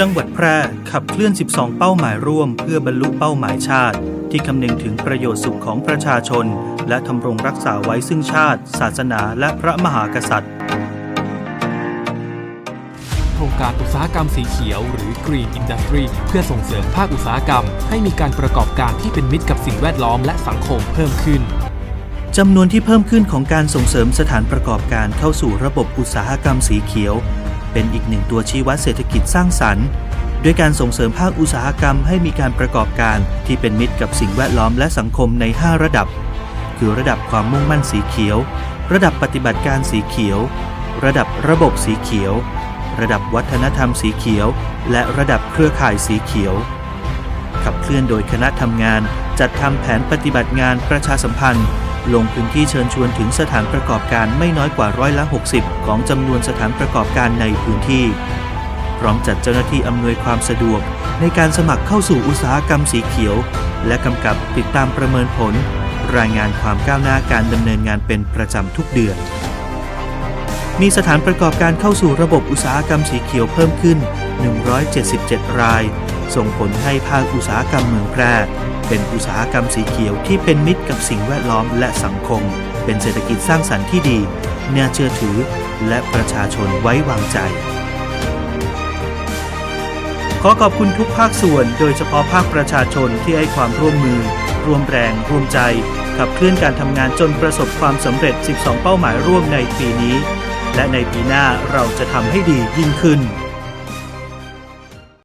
จังหวัดแพร่ขับเคลื่อน 12 เป้าหมายร่วม เพื่อบรรลุเป้าหมายชาติ ที่คำนึงถึงประโยชน์สุขของประชาชน และทำรงรักษาไว้ซึ่งชาติ ศาสนา และพระมหากษัตริย์ โครงการอุตสาหกรรมสีเขียว หรือ Green Industry เพื่อส่งเสริมภาคอุตสาหกรรม ให้มีการประกอบการที่เป็นมิตรกับสิ่งแวดล้อมและสังคมเพิ่มขึ้นจำนวนที่เพิ่มขึ้นของการส่งเสริมสถานประกอบการเข้าสู่ระบบอุตสาหกรรมสีเขียว เป็นอีกหนึ่งตัวชี้วัดเศรษฐกิจสร้างสรรค์ด้วยการส่งเสริมภาคอุตสาหกรรมให้มีการประกอบการที่เป็นมิตรกับสิ่งแวดล้อมและสังคมใน 5 ระดับ คือระดับความมุ่งมั่นสีเขียว ระดับปฏิบัติการสีเขียว ระดับระบบสีเขียว ระดับวัฒนธรรมสีเขียว และระดับเครือข่ายสีเขียว ขับเคลื่อนโดยคณะทำงานจัดทำแผนปฏิบัติงานประชาสัมพันธ์ ลงพื้นที่เชิญชวนถึงสถานประกอบการไม่น้อยกว่าร้อยละ 60 ของจำนวนสถานประกอบการในพื้นที่ พร้อมจัดเจ้าหน้าที่อำนวยความสะดวก ในการสมัครเข้าสู่อุตสาหกรรมสีเขียว และกำกับติดตามประเมินผล รายงานความก้าวหน้าการดำเนินงานเป็นประจำทุกเดือน มีสถานประกอบการเข้าสู่ระบบอุตสาหกรรมสีเขียวเพิ่มขึ้น 177 ราย ส่งผลให้ภาคอุตสาหกรรมเมืองแพร่ เป็นอุตสาหกรรมสีเขียวที่เป็นมิตรกับสิ่งแวดล้อมและสังคม เป็นเศรษฐกิจสร้างสรรค์ที่ดี น่าเชื่อถือ และประชาชนไว้วางใจขอขอบคุณทุกภาคส่วน โดยเฉพาะภาคประชาชนที่ให้ความร่วมมือ ร่วมแรง ร่วมใจ ขับเคลื่อนการทำงานจนประสบความสำเร็จ 12 เป้าหมายร่วมในปีนี้ และในปีหน้าเราจะทำให้ดียิ่งขึ้น